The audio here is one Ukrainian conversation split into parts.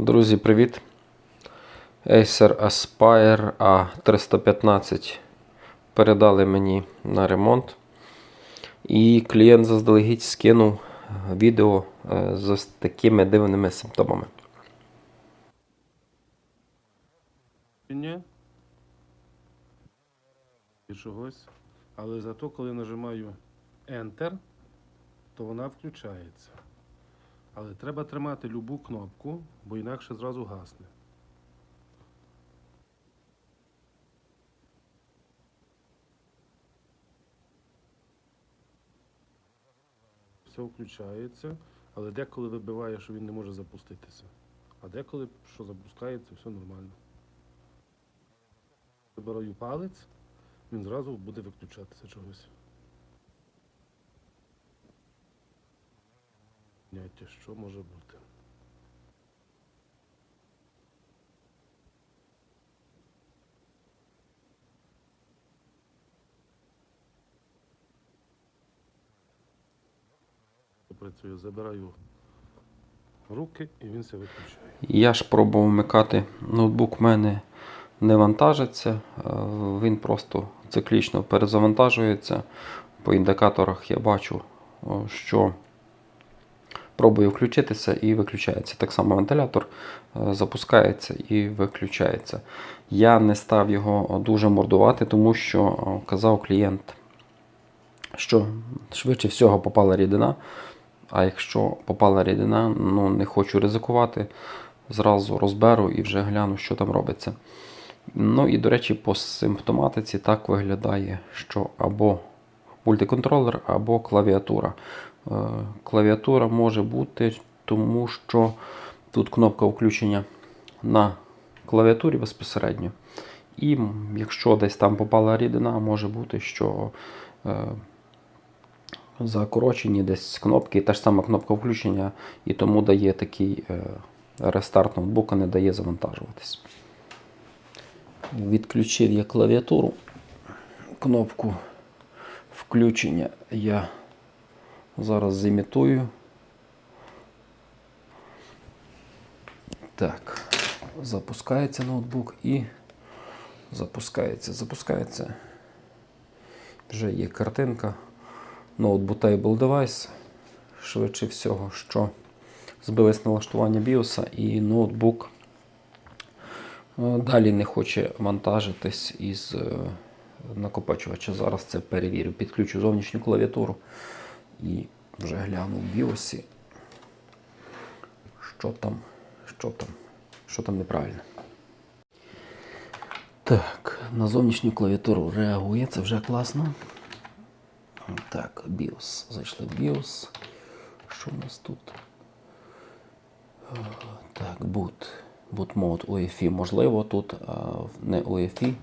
Друзі, привіт! Acer Aspire A315 передали мені на ремонт. І клієнт заздалегідь скинув відео е, з такими дивними симптомами. І чогось. Але зато, коли нажимаю Enter, то вона включається. Але треба тримати любу кнопку, бо інакше зразу гасне. Все включається, але деколи вибиває, що він не може запуститися. А деколи, що запускається, все нормально. Вибираю палець, він зразу буде виключатися чогось. Поняття, що може бути. Працює, забираю руки і він все виключає. Я ж пробував вмикати. Ноутбук в мене не вантажиться, е, він просто циклічно перезавантажується. По індикаторах я бачу, що пробую включитися і виключається. Так само вентилятор е, запускається і виключається. Я не став його дуже мордувати, тому що казав клієнт, що швидше всього попала рідина. А якщо попала рідина, ну не хочу ризикувати. Зразу розберу і вже гляну, що там робиться. Ну і, до речі, по симптоматиці так виглядає, що або мультиконтролер, або клавіатура. Е, Клавіатура може бути, тому що тут кнопка включення на клавіатурі безпосередньо. І якщо десь там попала рідина, може бути, що е, закорочені десь кнопки, та ж сама кнопка включення, і тому дає такий е, рестарт ноутбука, не дає завантажуватись. Відключив я клавіатуру. Кнопку включення я зараз зімітую. Так, запускається ноутбук і запускається, запускається. Вже є картинка. Ноутбутable девайс. Швидше всього, що збилось налаштування BIOS і ноутбук е, далі не хоче вантажитись із е, накопичувача. Зараз це перевірю. Підключу зовнішню клавіатуру і вже гляну в BIOS, що там, що там, що там неправильно. Так, на зовнішню клавіатуру реагує, це вже класно. Так, BIOS. Зайшли в BIOS. Що в нас тут? Е, Так, boot. Boot mode UEFI. Можливо, тут а, не UEFI,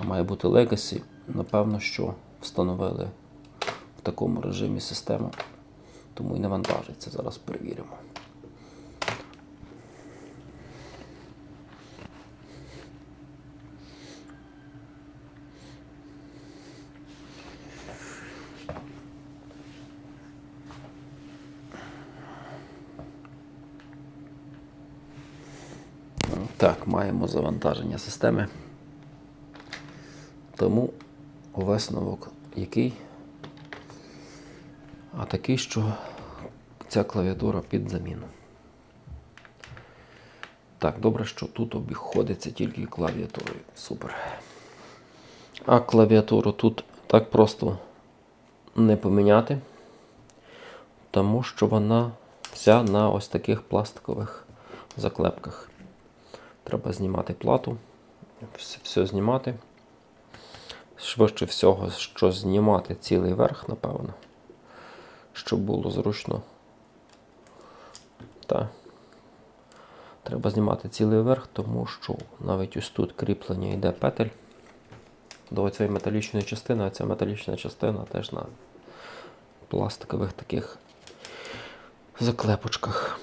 а має бути Legacy. Напевно, що встановили такому режимі систему, тому і не вантажиться. Зараз перевіримо. Так, маємо завантаження системи. Тому висновок який? А такий, що ця клавіатура під заміну. Так, добре, що тут обіходиться тільки клавіатурою. Супер. А клавіатуру тут так просто не поміняти, тому що вона вся на ось таких пластикових заклепках. Треба знімати плату, все, знімати. Швидше всього, що знімати цілий верх, напевно, щоб було зручно. Та. Треба знімати цілий верх, тому що навіть ось тут кріплення йде петель до цієї металічної частини, а ця металічна частина теж на пластикових таких заклепочках.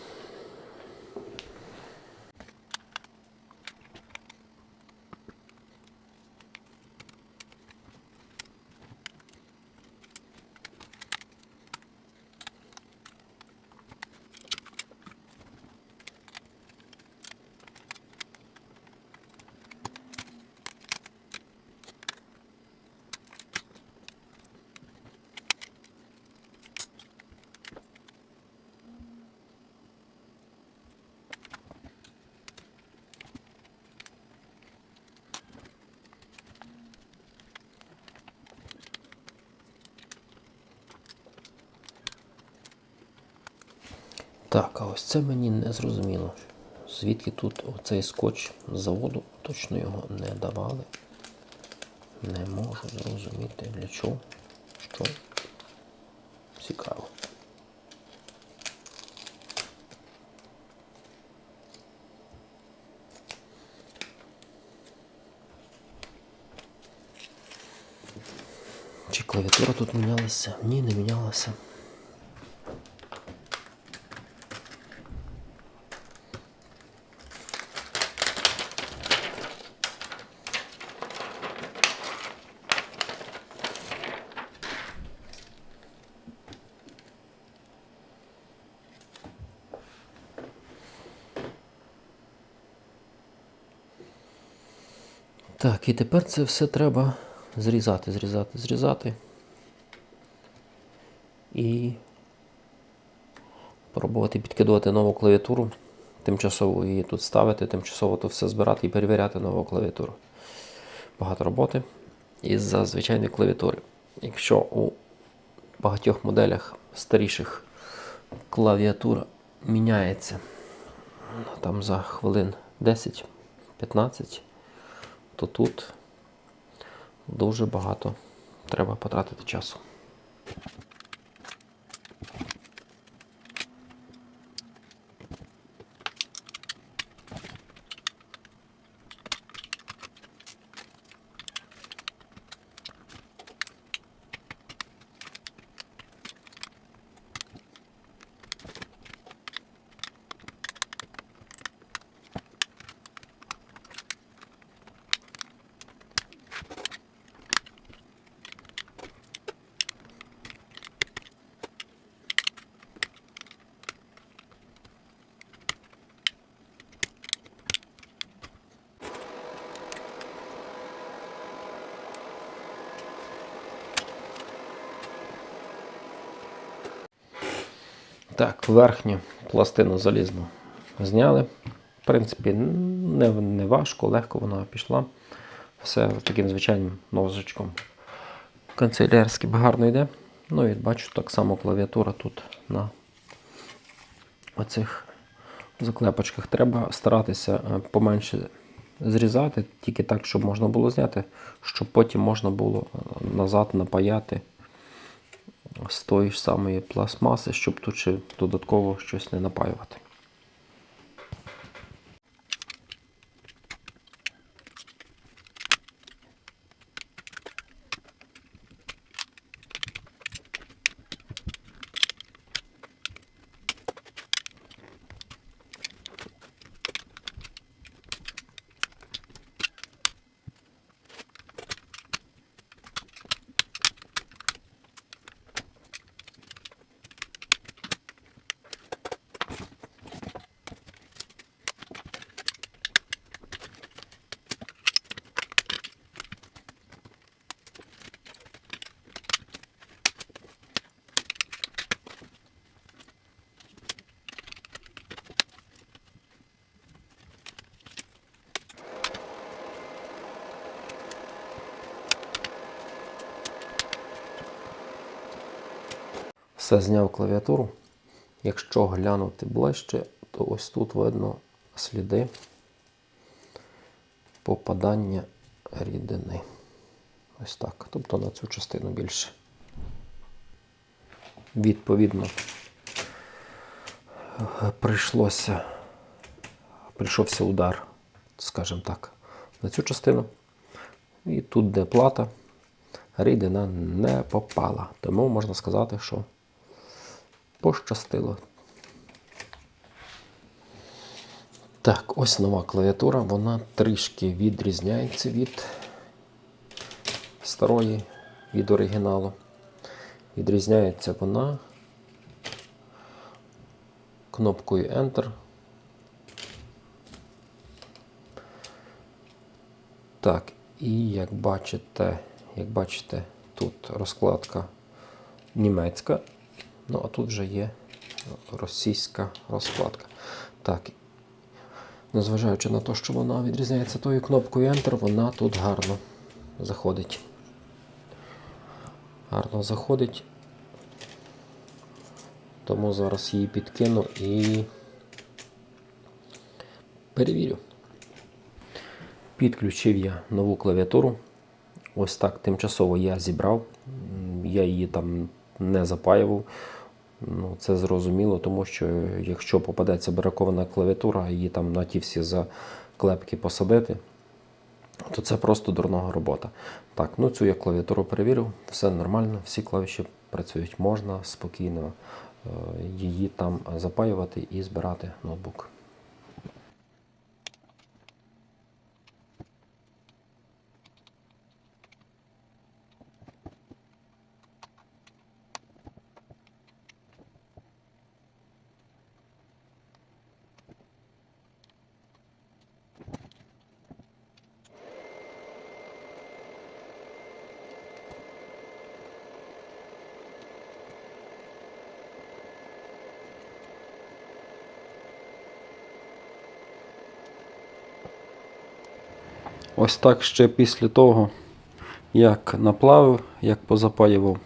Так, а ось це мені не зрозуміло. Звідки тут оцей скотч з заводу точно його не давали. Не можу зрозуміти для чого. Що цікаво. Чи клавіатура тут мінялася? Ні, не мінялася. Так, і тепер це все треба зрізати, зрізати, зрізати. І пробувати підкидувати нову клавіатуру, тимчасово її тут ставити, тимчасово то все збирати і перевіряти нову клавіатуру. Багато роботи із-за звичайної клавіатури. Якщо у багатьох моделях старіших клавіатура міняється ну, там за хвилин 10-15, то тут дуже багато треба потратити часу. Так, верхню пластину залізну зняли. В принципі, не, не важко, легко вона пішла. Все таким звичайним ножичком. Канцелярським гарно йде. Ну і бачу, так само клавіатура тут на оцих заклепочках. Треба старатися е, поменше зрізати, тільки так, щоб можна було зняти, щоб потім можна було е, назад напаяти з тої ж самої пластмаси, щоб тут ще додатково щось не напаювати. Все зняв клавіатуру. Якщо глянути ближче, то ось тут видно сліди попадання рідини. Ось так. Тобто на цю частину більше. Відповідно, прийшлося, прийшовся удар, скажімо так, на цю частину. І тут, де плата, рідина не попала. Тому можна сказати, що пощастило. Так, ось нова клавіатура, вона трішки відрізняється від старої, від оригіналу. Відрізняється вона кнопкою Enter. Так, і як бачите, як бачите, тут розкладка німецька, ну а тут вже є російська розкладка. Так, незважаючи на те, що вона відрізняється тою кнопкою Enter, вона тут гарно заходить. Гарно заходить. Тому зараз її підкину і перевірю. Підключив я нову клавіатуру. Ось так тимчасово я зібрав. Я її там не запаював. Ну, це зрозуміло, тому що якщо попадеться бракована клавіатура, її там на ті всі заклепки посадити, то це просто дурного робота. Так, ну цю я клавіатуру перевірив, все нормально, всі клавіші працюють, можна спокійно е, її там запаювати і збирати ноутбук. Ось так ще після того, як наплавив, як позапаював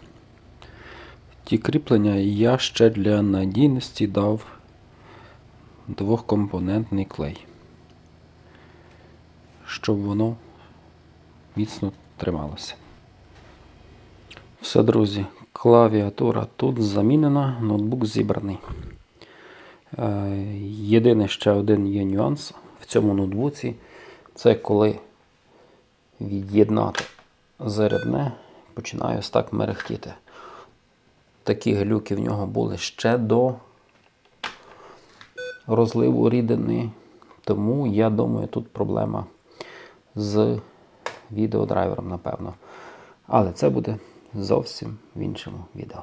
ті кріплення, я ще для надійності дав двохкомпонентний клей, щоб воно міцно трималося. Все, друзі, клавіатура тут замінена, ноутбук зібраний. Е, Єдиний ще один є нюанс в цьому ноутбуці. Це коли від'єднати зарядне, починає ось так мерехтіти. Такі глюки в нього були ще до розливу рідини. Тому я думаю, тут проблема з відеодрайвером, напевно. Але це буде зовсім в іншому відео.